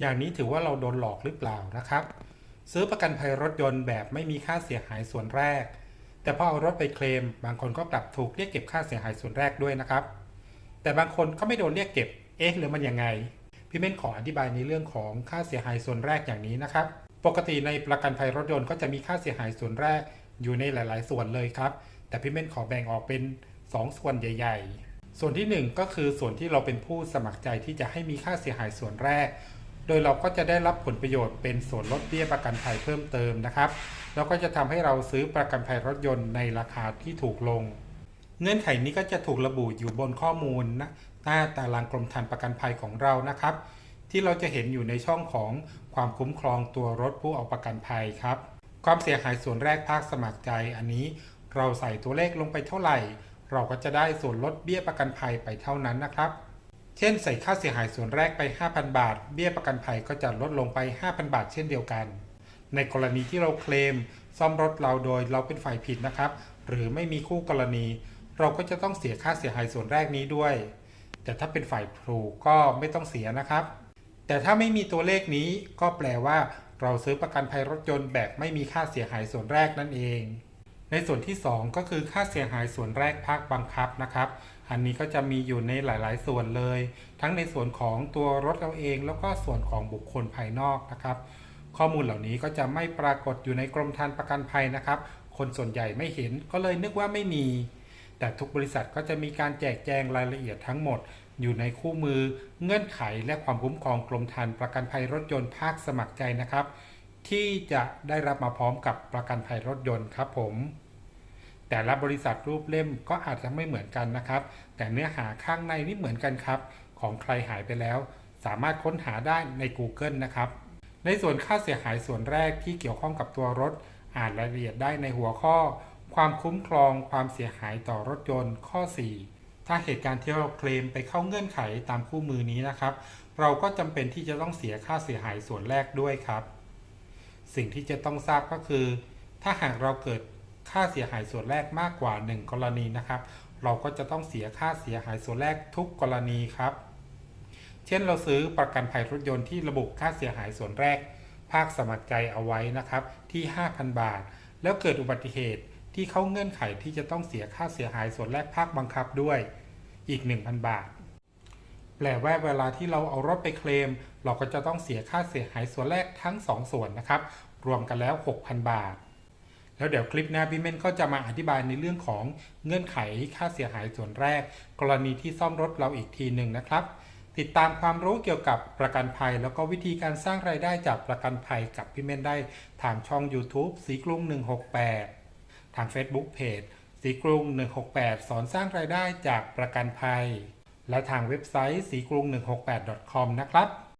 อย่างนี้ถือว่าเราโดนหลอกหรือเปล่านะครับ ซื้อประกันภัยรถยนต์แบบไม่มีค่าเสียหายส่วนแรก แต่พอเอารถไปเคลม บางคนก็กลับถูกเรียกเก็บค่าเสียหายส่วนแรกด้วยนะครับ แต่บางคนก็ไม่โดนเรียกเก็บ เอ๊ะหรือมันยังไง พี่เม่นขออธิบายในเรื่องของค่าเสียหายส่วนแรกอย่างนี้นะครับ ปกติในประกันภัยรถยนต์ก็จะมีค่าเสียหายส่วนแรกอยู่ในหลาย ๆ ส่วนเลยครับ แต่พี่เม่นขอแบ่งออกเป็น 2 ส่วนใหญ่ ๆ ส่วนที่ 1 ก็คือส่วนที่เราเป็นผู้สมัครใจที่จะให้มีค่าเสียหายส่วนแรก โดยเราก็จะได้รับผลประโยชน์เป็นส่วนลดเบี้ยประกันภัยเพิ่มเติมนะครับแล้วก็จะทำให้เราซื้อประกันภัยรถยนต์ในราคาที่ถูกลง เงื่อนไขนี้ก็จะถูกระบุอยู่บนข้อมูลนะหน้าตารางกรมธรรม์ประกันภัยของเรานะครับ ที่เราจะเห็นอยู่ในช่องของความคุ้มครองตัวรถผู้เอาประกันภัยครับ ความเสียหายส่วนแรกภาคสมัครใจ อันนี้เราใส่ตัวเลขลงไปเท่าไหร่ เราก็จะได้ส่วนลดเบี้ยประกันภัยไปเท่านั้นนะครับ เช่นใส่ค่าเสียหายส่วนแรกไป 5,000 บาท เบี้ยประกันภัยก็จะลดลงไป 5,000 บาทเช่นเดียวกัน ในกรณีที่เราเคลม ซ่อมรถเราโดยเราเป็นฝ่ายผิดนะครับ หรือไม่มีคู่กรณี เราก็จะต้องเสียค่าเสียหายส่วนแรกนี้ด้วย แต่ถ้าเป็นฝ่ายถูกก็ไม่ต้องเสียนะครับ แต่ถ้าไม่มีตัวเลขนี้ก็แปลว่า เราซื้อประกันภัยรถยนต์แบบไม่มีค่าเสียหายส่วนแรกนั่นเอง ในส่วนที่ 2 ก็คือค่าเสียหายส่วนแรกภาคบังคับนะครับ อันนี้ก็จะมีอยู่ในหลาย ๆ ส่วนเลย ทั้งในส่วนของตัวรถเราเอง แล้วก็ส่วนของบุคคลภายนอกนะครับ ข้อมูลเหล่านี้ก็จะไม่ปรากฏอยู่ในกรมธรรม์ประกันภัยนะครับ คนส่วนใหญ่ไม่เห็นก็เลยนึกว่าไม่มี แต่ทุกบริษัทก็จะมีการแจกแจงรายละเอียดทั้งหมด อยู่ในคู่มือ เงื่อนไขและความคุ้มครองกรมธรรม์ประกันภัยรถยนต์ภาคสมัครใจนะครับ ที่จะได้รับมาพร้อมกับประกันภัยรถยนต์ครับผม แต่ละบริษัทรูปเล่มก็อาจจะไม่เหมือนกันนะครับ แต่เนื้อหาข้างในนี่เหมือนกันครับ ของใครหายไปแล้ว สามารถค้นหาได้ใน Google นะครับ ในส่วนค่าเสียหายส่วนแรกที่เกี่ยวข้องกับตัวรถ อ่านรายละเอียดได้ในหัวข้อ ความคุ้มครองความเสียหายต่อรถยนต์ข้อ 4ถ้าเหตุการณ์ที่เราเคลมไปเข้าเงื่อนไขตามคู่มือนี้นะครับ เราก็จำเป็นที่จะต้องเสียค่าเสียหายส่วนแรกด้วยครับ สิ่งที่จะต้องทราบก็คือ ถ้าหากเราเกิดค่าเสียหายส่วนแรกมากกว่า 1 กรณีนะครับ เราก็จะต้องเสียค่าเสียหายส่วนแรกทุกกรณีครับ เช่นเราซื้อประกันภัยรถยนต์ที่ระบุค่าเสียหายส่วนแรก ภาคสมัครใจเอาไว้นะครับที่ 5,000 บาท แล้วเกิดอุบัติเหตุที่เข้าเงื่อนไขที่จะต้องเสียค่าเสียหายส่วนแรกภาคบังคับด้วยอีก 1,000 บาท แปลว่าเวลาที่เราเอารถไปเคลม เราก็จะต้องเสียค่าเสียหายส่วนแรกทั้ง 2 ส่วนนะครับ รวมกันแล้ว 6,000 บาท แล้วเดี๋ยวคลิปหน้าพี่เม่นก็จะมาอธิบายในเรื่องของเงื่อนไขค่าเสียหายส่วนแรก กรณีที่ซ่อมรถเราอีกทีหนึ่งนะครับ ติดตามความรู้เกี่ยวกับประกันภัย แล้วก็วิธีการสร้างรายได้จากประกันภัยกับพี่เม่นได้ทางช่อง YouTube สีกรุง168 ทาง Facebook Page สีกรุง168 สอนสร้างรายได้จากประกันภัย และทางเว็บไซต์สีกรุง 168.com นะครับ